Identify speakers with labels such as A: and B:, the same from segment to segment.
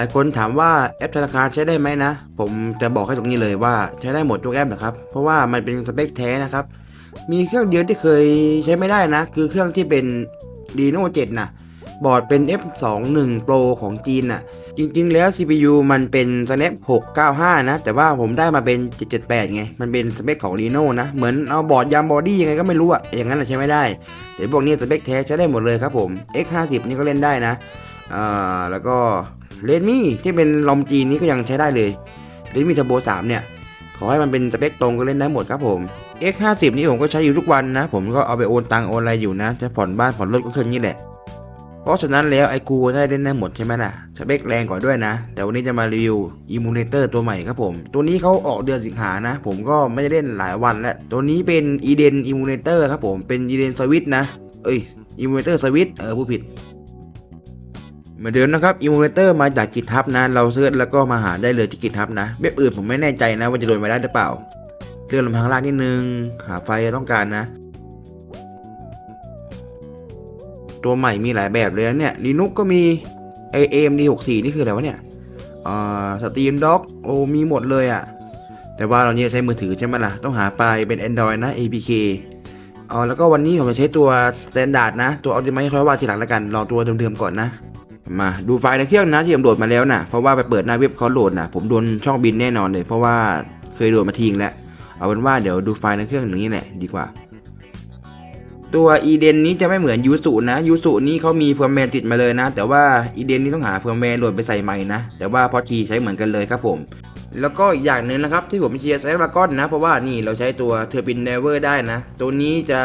A: หลายคนถามว่าแอปธนาคารใช้ได้ไหมนะ ผมจะบอกให้ตรงนี้เลยว่าใช้ได้หมดทุกแอปนะครับ เพราะว่ามันเป็นสเปคแท้นะครับ มีเครื่องเดียวที่เคยใช้ไม่ได้นะ คือเครื่องที่เป็น Reno 7นะบอร์ดเป็น F21 Pro ของจีนน่ะ จริงๆแล้ว CPU มันเป็น Snap 695 นะ แต่ว่าผมได้มาเป็น 778 ไง มันเป็นสเปคของ Reno นะ เหมือนเอาบอร์ดยามบอดี้ยังไงก็ไม่รู้อะอย่างนั้นใช้ไม่ได้ แต่พวกนี้สเปคแท้ใช้ได้หมดเลยครับผม X50 นี่ก็เล่นได้นะอ่าแล้วก็ Redmi ที่เป็นลอมจีนนี้ก็ยังใช้ได้เลย Redmi Turbo 3เนี่ย ขอให้มันเป็นสเปคตรงก็เล่นได้หมดครับผม X50 นี่ผมก็ใช้อยู่ทุกวันนะ ผมก็เอาไปโอนตังโอนอะไรอยู่นะ จะผ่อนบ้านผ่อนรถก็เครื่องนี้แหละ เพราะฉะนั้นแล้วไอ้กูได้เล่นได้หมดใช่ไหมล่ะสเปคแรงกว่าด้วยนะ แต่วันนี้จะมารีวิวอิมูเลเตอร์ตัวใหม่ครับผม ตัวนี้เขาออกเดือนสิงหานะ ผมก็ไม่ได้เล่นหลายวันแล้ว ตัวนี้เป็น Eden Emulator ครับผม เป็น Eden Switch นะ เอ้ย Emulator Switch เออผู้ผิด เหมือนเดิมนะครับ Emulator มาจาก GitHub นะ เราเซิร์ชแล้วก็มาหาได้เลยที่ GitHub นะเว็บอื่นผมไม่แน่ใจนะว่าจะโหลดมาได้หรือเปล่าเลื่อนลงมาข้างล่างนิดนึง หาไฟล์ที่ต้องการนะ ตัวใหม่มีหลายแบบเลยนะเนี่ย Linux ก็มี AMD 64นี่คืออะไรวะเนี่ยอ่าสตรีมด็อกโอ้มีหมดเลยอะ่ะ แต่ว่าเราเนี่ยใช้มือถือใช่ไหมล่ะ ต้องหาไปเป็น Android นะ APK อ๋อแล้วก็วันนี้ผมจะใช้ตัว Standard นะ ตัว Ultimate ค่อยว่าทีหลังแล้วกัน รอตัวเดิมๆก่อนนะ มาดูไฟล์ในเครื่องนะที่ผมโหลดมาแล้วนะเพราะว่าไปเปิดหน้าเว็บเขาโหลดนะผมโดนช่องบินแน่นอนเลย เพราะว่าเคยโหลดมาทิ้งแล้วเอาเป็นว่าเดี๋ยวดูไฟล์ในเครื่องอย่างนี้แหละดีกว่า ตัวอีเดนนี้จะไม่เหมือนยูสุนะยูสุนี้เขามีเพิร์มแมนติดมาเลยนะ แต่ว่าอีเดนนี้ต้องหาเพิร์มแมนโหลดไปใส่ใหม่นะแต่ว่าพอทีใช้เหมือนกันเลยครับผม แล้วก็อีกอย่างหนึ่งนะครับที่ผมเชียร์ไซร์บากอนนะ เพราะว่านี่เราใช้ตัวเทอร์บินเนเวอร์ได้นะ ตัวนี้จะ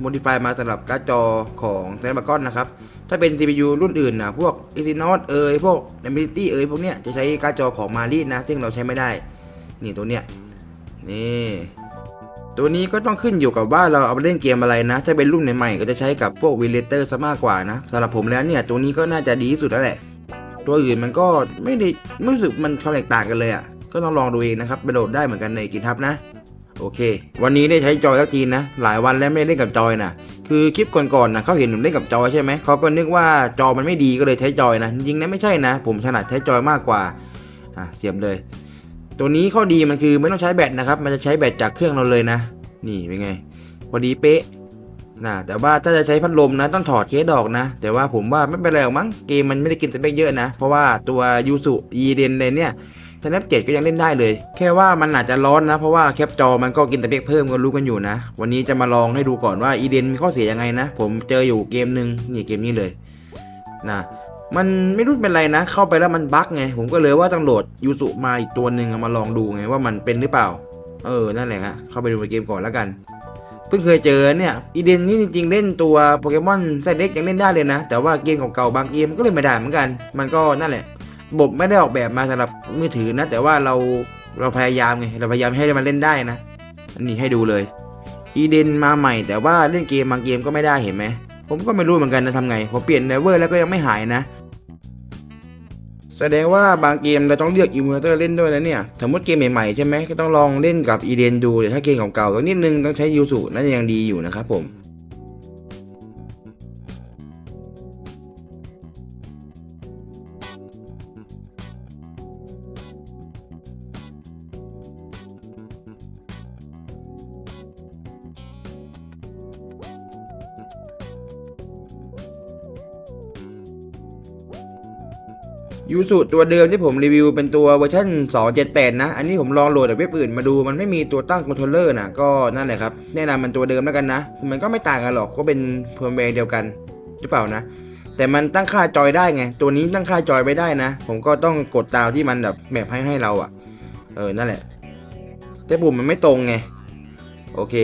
A: โมดิฟายมาสำหรับการ์ดจอของไซร์บากอนนะครับ ถ้าเป็น CPU รุ่นอื่นนะพวก Exynos เอยพวก Ability เอยพวกเนี้ยจะใช้การ์ดจอของมารีนะ ซึ่งเราใช้ไม่ได้ นี่ตัวเนี้ยนี่ตัวนี้ก็ต้องขึ้นอยู่กับว่าเราเอาไปเล่นเกมอะไรนะ ถ้าเป็นรุ่นใหม่ๆก็จะใช้กับพวกวิเลเตอร์ซะมากกว่านะสำหรับผมแล้วเนี่ยตัวนี้ก็น่าจะดีที่สุดแล้วแหละ ตัวอื่นมันก็ไม่ได้ไม่รู้สึกมันความแตกต่างกันเลยอะ่ะ ก็ต้องลองดูเองนะครับไปโหลดได้เหมือนกันในกินทับนะ โอเค วันนี้ได้ใช้จอยสักทีนนะ หลายวันแล้วไม่เล่นกับจอยนะคือคลิปก่อนๆนะเขาเห็นผมเล่นกับจอยใช่ไหมเขาก็นึกว่าจอมันไม่ดีก็เลยใช้จอยนะจริงๆนะไม่ใช่นะ ผมถนัดใช้จอยมากกว่าอะเสียบเลย ตัวนี้ข้อดีมันคือไม่ต้องใช้แบตนะครับมันจะใช้แบตจากเครื่องเราเลยนะ นี่เป็นไงพอดีเป๊ะนะแต่ว่าถ้าจะใช้พัดลมนะต้องถอดเคสออกนะ แต่ว่าผมว่าไม่เป็นไรหรอกมั้งเกมมันไม่ได้กินสเปคเยอะนะ เพราะว่าตัวยูสุอีเดนเลยเนี่ย Snap 7ก็ยังเล่นได้เลย แค่ว่ามันอาจจะร้อนนะ เพราะว่าแคปจอมันก็กินสเปคเพิ่มก็รู้กันอยู่นะ วันนี้จะมาลองให้ดูก่อนว่าอีเดนมีข้อเสียยังไงนะ ผมเจออยู่เกมหนึ่งนี่เกมนี้เลยนะมันไม่รู้เป็นไรนะ เข้าไปแล้วมันบั๊กไง ผมก็เลยว่าต้องโหลดยูสุมาอีกตัวหนึ่งมาลองดูไงว่ามันเป็นหรือเปล่า เออ นั่นแหละฮะเข้าไปดูในเกมก่อนแล้วกัน เพิ่งเคยเจอเนี่ยอีเดนนี่จริง ๆ เล่นตัวโปเกมอนไซเด็กยังเล่นได้เลยนะ แต่ว่าเกมเก่าๆบางเกมก็เล่นไม่ได้เหมือนกัน มันก็นั่นแหละ ระบบไม่ได้ออกแบบมาสำหรับมือถือนะ แต่ว่าเราเราพยายามไงเราพยายามให้มันเล่นได้นะอันนี้ให้ดูเลยอีเดนมาใหม่ แต่ว่าเล่นเกมบางเกมก็ไม่ได้เห็นไหมผมก็ไม่รู้เหมือนกันนะทำไงผมเปลี่ยนเนเวอร์แล้วก็ยังไม่หายนะ แสดงว่าบางเกมเราต้องเลือกอิมูเลเตอร์เล่นด้วยนะเนี่ยสมมติเกมใหม่ๆใช่ไหมก็ต้องลองเล่นกับอีเดนดูแต่ถ้าเกมเก่าๆต้องนิดนึงต้องใช้ยูสุน่าจะยังดีอยู่นะครับผม ยูสุตัวเดิมที่ผมรีวิวเป็นตัวเวอร์ชัน278 นะ อันนี้ผมลองโหลดจากเว็บอื่นมาดูมันไม่มีตัวตั้งคอนโทรลเลอร์นะก็นั่นแหละครับแนะนำมันตัวเดิมแล้วกันนะ มันก็ไม่ต่างกันหรอกก็เป็นเพิ่มแวร์เดียวกันหรือเปล่านะ แต่มันตั้งค่าจอยได้ไง ตัวนี้ตั้งค่าจอยไม่ได้นะ ผมก็ต้องกดตามที่มันแบบแมปให้ให้เราอะ่ะ เออนั่นแหละ แต่ปุ่มมันไม่ตรงไงโอเค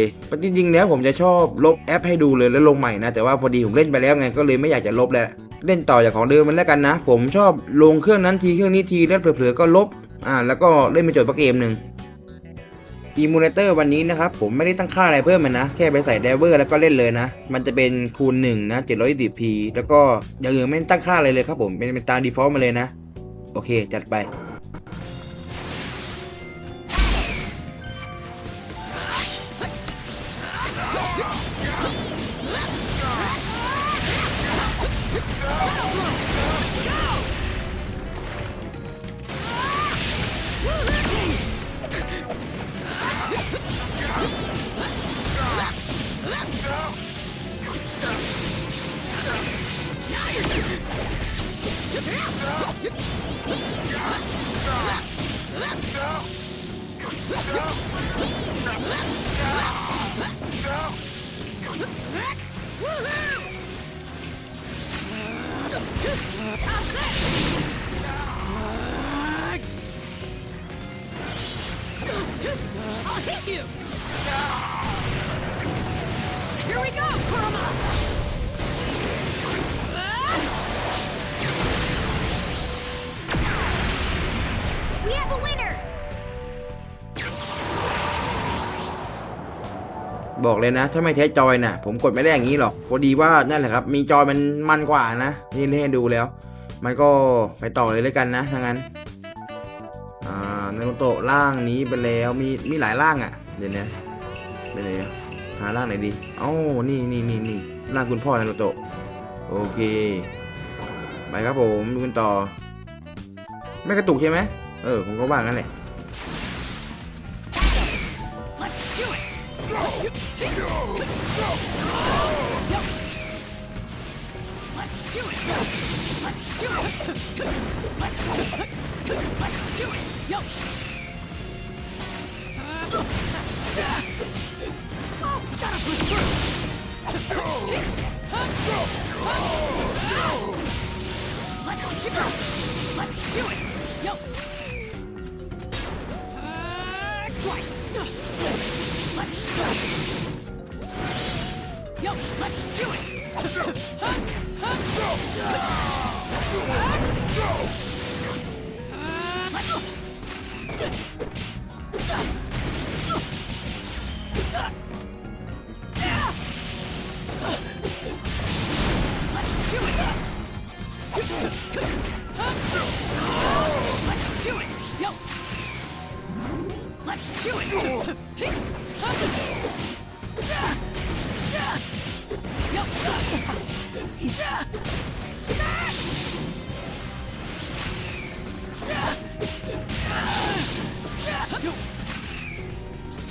A: จริงๆแล้วผมจะชอบลบแอปให้ดูเลยแล้วลงใหม่นะ แต่ว่าพอดีผมเล่นไปแล้วไงก็เลยไม่อยากจะลบแล้ว เล่นต่อจากของเดิมมันแล้วกันนะ ผมชอบลงเครื่องนั้นทีเครื่องนี้ทีแล้วเผลอๆก็ลบอ่าแล้วก็เล่นไปจบประเกมหนึ่งอีมูเลเตอร์วันนี้นะครับ ผมไม่ได้ตั้งค่าอะไรเพิ่มมันนะ แค่ไปใส่เดเวอร์แล้วก็เล่นเลยนะ มันจะเป็นคูณ1นะ 720p แล้วก็อย่างอื่นไม่ได้ตั้งค่าอะไรเลยครับผม เป็นเป็นตาม default มาเลยนะ โอเค จัดไป Let's go!
B: I'll hit you! Here we go, Kurama!
A: บอกเลยนะ ถ้าไม่แท้จอยน่ะ ผมกดไม่ได้อย่างนี้หรอกพอดีว่านั่นแหละครับ มีจอยมันมันกว่านะ นี่เล่นดูแล้ว มันก็ไปต่อเลยแล้วกันนะถ้างั้น อ่านารูโตะร่างนี้ไปแล้ว มีมีหลายร่างอะ เดี๋ยวนะไปไหนอะหาร่างไหนดีเอ้านี่นี่นี่นี่ร่างคุณพ่อนารูโตะ โอเค ไปครับผมดูกันต่อ ไม่กระตุกใช่ไหมเออ ผมก็ว่างั้นแหละ
B: it! Let's do it! Let's do it! Let's, let's do it! Yo! Oh, gotta push through! Let's do it! Let's do it! Yo! Uh, right. Let's go! Yo, let's do it!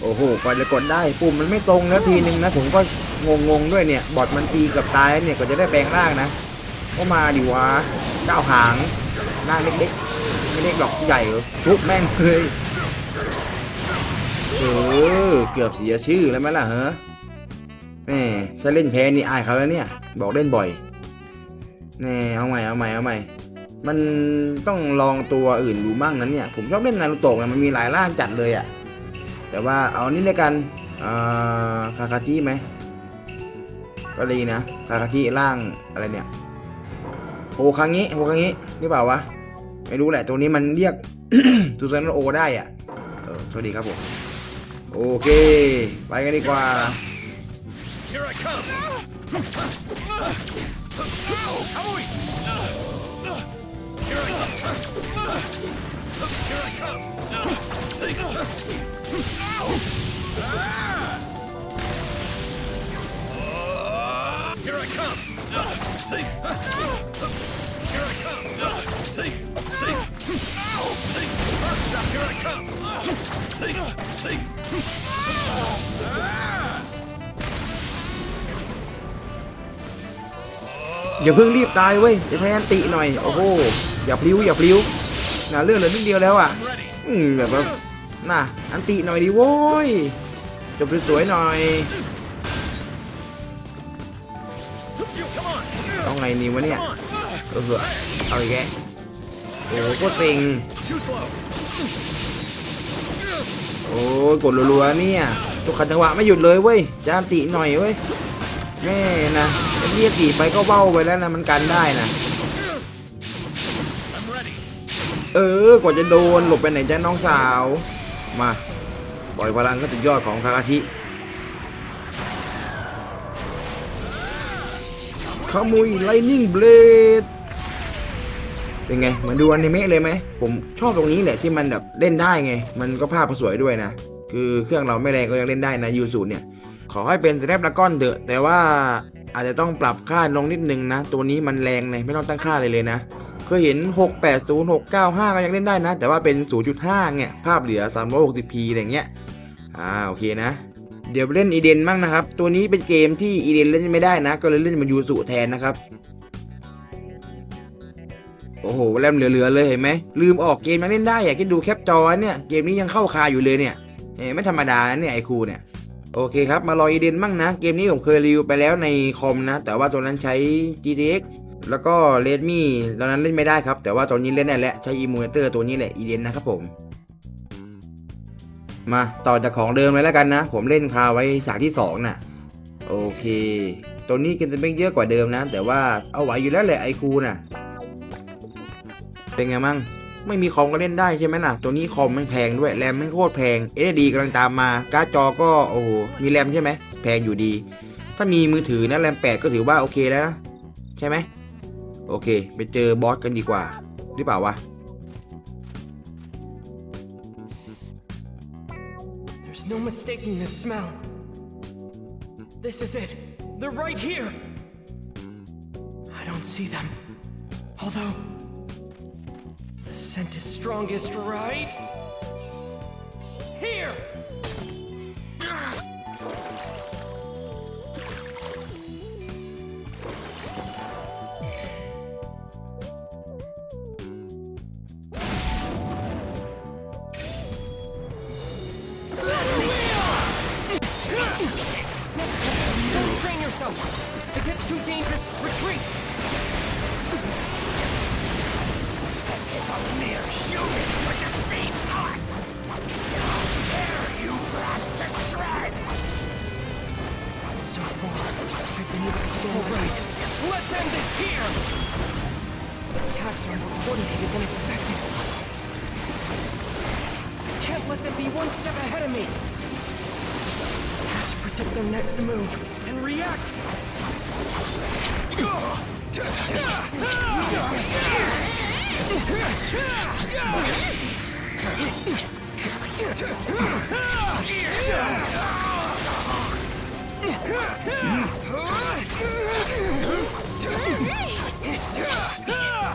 A: โอ้โหกว่าจะกดได้ปุ่มมันไม่ตรงแล้วทีนึงนะ ผมก็งงๆด้วยเนี่ยบอทมันตีเกับตายเนี่ยก็จะได้แปลงร่างนะ ก็มาดิวะก้าวหางหน้าเล็กๆ ไม่เล็กดอกใหญ่ทุบแม่งเลยเออเกือบเสียชื่อแล้วไหมล่ะเฮ้แม่ถ้าเล่นแพ้นี่อายเขาแล้วเนี่ย บอกเล่นบ่อยแน่เอาใหม่เอาใหม่เอาใหม่มันต้องลองตัวอื่นดูบ้างนั้นเนี่ย ผมชอบเล่นนารูโตะมันมีหลายร่างจัดเลยอะ่ะ แต่ว่าเอานี่ในกันคาคาจิไหมก็ดีนะคาคาจิร่างอะไรเนี่ยโฮคังิโฮคังิหรือเปล่าวะไม่รู้แหละตัวนี้มันเรียกซูซานโอได้อะเออสวัสดีครับผมโอเค ไปกันดีกว่า อย่าเพิ่งรีบตายเว้ยจะใช้อนติหน่อย โอ้โห อย่าพลิ้ว อย่าพลิ้วนะเรื่องเหลือนิดเดียวแล้วอะ อืมแบบว่า น่ะ อันติหน่อยดิโว้ย จบสวยๆหน่อย
C: You come on!
A: เอาไงนี่วะเนี่ยเออเอาอีกแกโอ้โหโคตรเซ็งโอ้ยกดรัวๆเนี่ยตัวขัดจังหวะไม่หยุดเลยเว้ยจานติหน่อยเว้ยแม่นะเรียกตีไปก็เบ้าไปแล้วนะมันกันได้นะเออกว่าจะโดนหลบไปไหนจ้าน้องสาว มาปล่อยพลังก็สุดยอดของคาคาชิขโมยไลนิ่งเบลดเป็นไงเหมือนดูอนิเมะเลยไหม ผมชอบตรงนี้แหละที่มันแบบเล่นได้ไง มันก็ภาพสวยด้วยนะ คือเครื่องเราไม่แรงก็ยังเล่นได้นะยูสูเนี่ย ขอให้เป็นสแนปดากอนเถอะ แต่ว่าอาจจะต้องปรับค่าลงนิดนึงนะ ตัวนี้มันแรงเลยไม่ต้องตั้งค่าเลยเลยนะ เคยเห็น 680 695 ก็ยังเล่นได้นะ แต่ว่าเป็น 0.5 เนี่ย ภาพเหลือ 360p อะไรเงี้ย อ่า โอเคนะ เดี๋ยวเล่นอีเดนบ้างนะครับ ตัวนี้เป็นเกมที่อีเดนเล่นไม่ได้นะ ก็เลยเล่นมายูสุแทนนะครับ โอ้โห แรมเหลือๆเลยเห็นไหม ลืมออกเกมยังเล่นได้อะคิดดูแคปจอเนี่ย เกมนี้ยังเข้าคาอยู่เลยเนี่ยเอ้ไม่ธรรมดาเนี่ยไอคูเนี่ยโอเคครับ มารออีเดนมั่งนะ เกมนี้ผมเคยรีวิวไปแล้วในคอมนะ แต่ว่าตัวนั้นใช้ GTX แล้วก็ Redmi ตอนนั้นเล่นไม่ได้ครับ แต่ว่าตอนนี้เล่นได้แล้วใช้อีมูเลเตอร์ตัวนี้แหละอีเดนนะครับผม มาต่อจากของเดิมเลยแล้วกันนะ ผมเล่นคาไว้ฉากที่2น่ะโอเค ตัวนี้กินจะเป็นเยอะกว่าเดิมนะ แต่ว่าเอาไหวอยู่แล้วแหละไอคูน่ะ เป็นไงมั่งไม่มีคอมก็เล่นได้ใช่ไหมล่ะ ตัวนี้คอมมันแพงด้วย แรมมันโคตรแพง SSD กำลังตามมา การ์ดจอก็โอ้โห มีแรมใช่ไหม แพงอยู่ดี ถ้ามีมือถือนะแรม8ก็ถือว่าโอเคแล้วนะ ใช่ไหม โอเค ไปเจอบอสกันดีกว่า หรือเปล่าวะ
D: There's no mistaking the smell. This is it. They're right here. I don't see them. Although, the scent is strongest right here. Too dangerous, retreat.
C: As if a mere human could defeat us! How dare you brats to shreds!
D: So far, I've been able to stand right. Let's end this here! Attacks are more coordinated than expected. Can't let them be one step ahead of me. Have to predict their next move and react.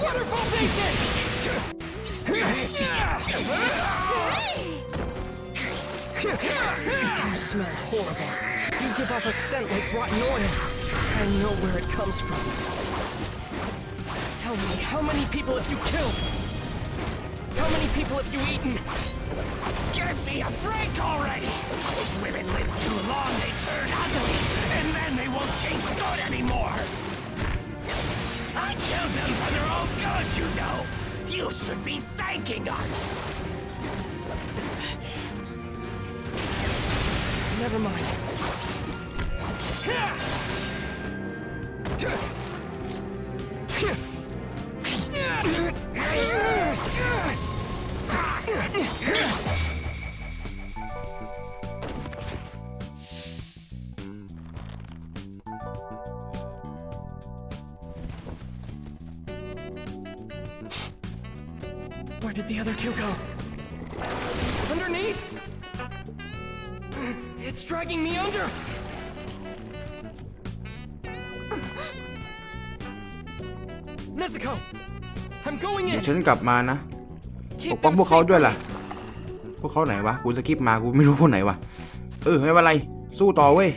D: Waterfall Basin! You smell horrible. You give off a scent like rotten oil. I know where it comes from. Tell me, how many people have you killed? How many people have you eaten?
C: Give me a break already! These women live too long, they turn ugly, and then they won't taste good anymore! I killed them for their own good, you know! You should be thanking us!
D: Never mind. Where did the other two go? Underneath? It's dragging me under!
A: เดี๋ย
D: in!
A: วฉันกลับมานะป
D: Keep
A: กป้อง
D: them
A: พวกเขา
D: safe
A: ด้วย
D: from
A: ล่ะ
D: me.
A: พวกเขาไหนวะ กูสกิปมา กูไม่รู้คนไหนวะ เออ ไม่เป็นไร สู้ต่อเว้ย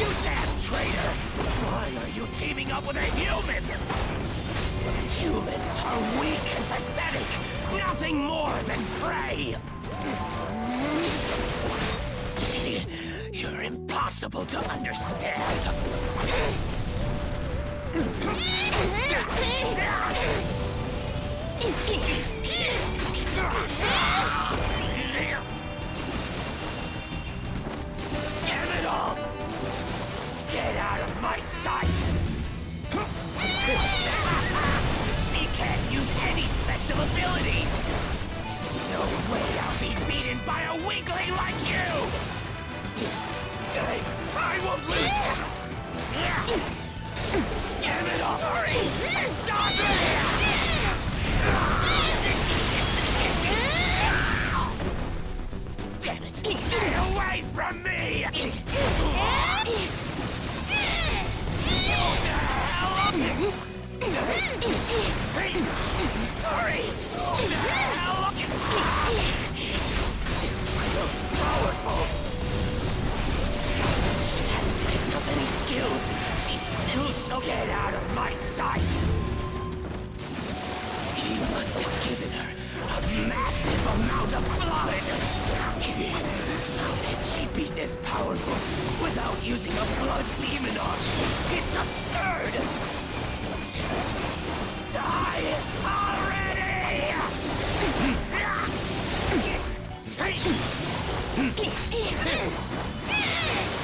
C: You damn traitor! Why are you teaming up with a human? Humans are weak and pathetic, nothing more than prey! Impossible to understand. Damn it all! Get out of my sight! she can't use any special abilities! There's no way I'll be beaten by a weakling like you! Damn it all! Hurry! Dodge Damn it! Get away from me! Hurry! Who? This close powerful! skills, she still so get out of my sight. He must have given her a massive amount of blood. How can she be this powerful without using a blood demon arch? It's absurd! Just die already!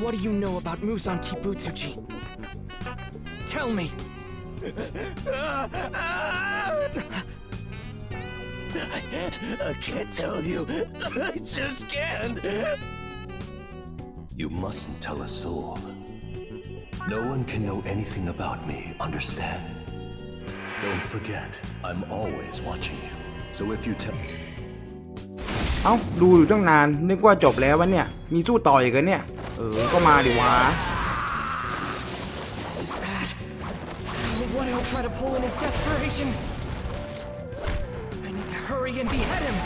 D: What do you know about Muzan Kibutsuji? Tell me!
C: I can't tell you. I just can't.
E: You mustn't tell a soul. No one can know anything about me, understand? Don't forget, I'm always watching you. So if you tell
A: เอ้า ดูอยู่ตั้งนาน นึกว่าจบแล้ววะเนี่ย มีสู้ต่ออีกเหรอเนี่ย เออ ก็มาดิวะ
D: This is bad. What he'll try to pull in his desperation. I need to hurry and behead him.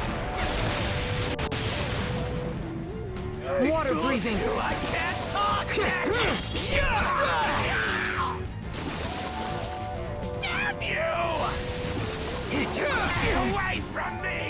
D: Water breathing.
C: I can't talk. Damn you! Get away from me!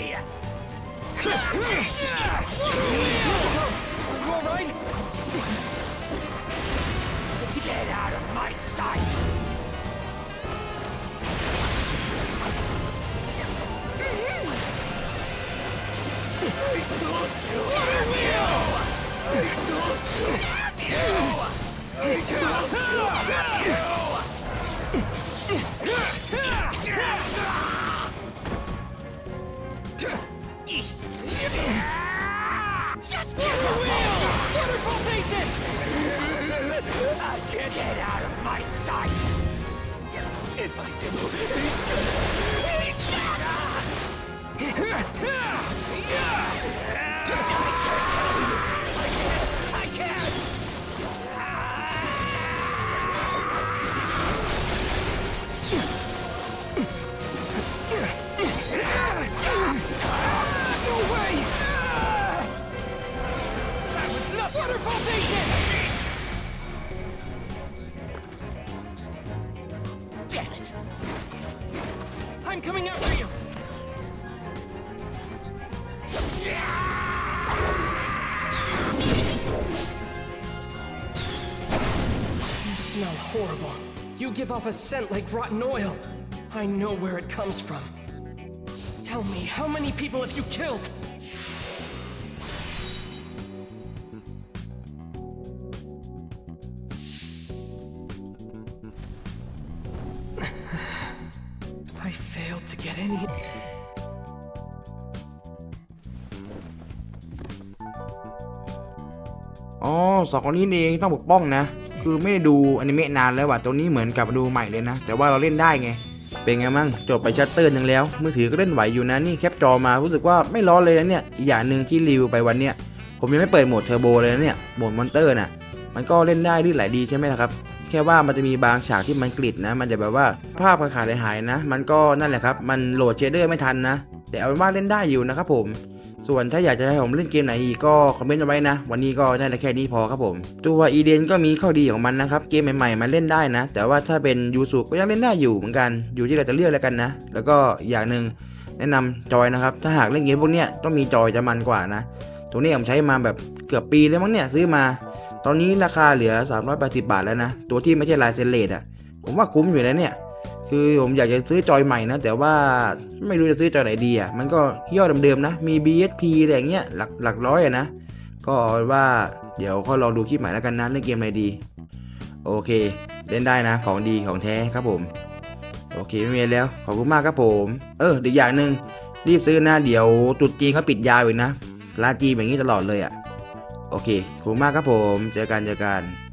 D: smell horrible. You give off a scent like rotten oil. I know where it comes from. Tell me, how many people have you killed? I failed to get any.
A: อ๋อสองคนนี้นี่เองต้องปกป้องนะ คือไม่ได้ดูอนิเมะนานแล้วว่ะตรงนี้เหมือนกับดูใหม่เลยนะ แต่ว่าเราเล่นได้ไง เป็นไงมั่งจบไปชัตเตอร์หนึงแล้ว มือถือก็เล่นไหวอยู่นะนี่แคปจอมารู้สึกว่าไม่ร้อนเลยนะเนี่ยอีกอย่างหนึ่งที่รีวิวไปวันเนี้ยผมยังไม่เปิดโหมดเทอร์โบเลยนะเนี่ยโหมดมอนเตอร์น่ะมันก็เล่นได้ลื่นไหลดีใช่ไหมล่ะครับแค่ว่ามันจะมีบางฉากที่มันกริดนะ มันจะแบบว่าภาพขาดหายนะ มันก็นั่นแหละครับ มันโหลดเชเดอร์ไม่ทันนะ แต่เอาเป็นว่าเล่นได้อยู่นะครับผม ส่วนถ้าอยากจะให้ผมเล่นเกมไหนอีกก็คอมเมนต์เอาไว้นะ วันนี้ก็ได้แค่นี้พอครับผม ตัวอีเดนก็มีข้อดีของมันนะครับ เกมใหม่ๆมาเล่นได้นะ แต่ว่าถ้าเป็นยูสุก็ยังเล่นได้อยู่เหมือนกัน อยู่ที่เราจะเลือกแล้วกันนะ แล้วก็อย่างหนึ่งแนะนำจอยนะครับ ถ้าหากเล่นเกมพวกเนี้ยต้องมีจอยจะมันกว่านะ ตัวนี้ผมใช้มาแบบเกือบปีแล้วมั้งเนี่ยซื้อมา ตอนนี้ราคาเหลือ 380 บาทแล้วนะ ตัวที่ไม่ใช่ลายเซนเลดอะผมว่าคุ้มอยู่นะเนี่ย คือผมอยากจะซื้อจอยใหม่นะ แต่ว่าไม่รู้จะซื้อจอยไหนดีอะมันก็ย่อเดิมๆนะ มี BSP อะไรอย่างเงี้ยหลักหลักร้อยอะนะ ก็ว่าเดี๋ยวค่อยลองดูคลิปใหม่แล้วกันนะเล่นเกมอะไรดี โอเค เล่นได้นะ ของดีของแท้ครับผม โอเคไม่มีแล้ว ขอบคุณมากครับผม เอออีกอย่างหนึ่งรีบซื้อนะเดี๋ยวตรุดจีนเขาปิดยาวอีกนะราจีนแบบนี้ตลอดเลยอะโอเคขอบคุณมากครับผม เจอกันเจอกัน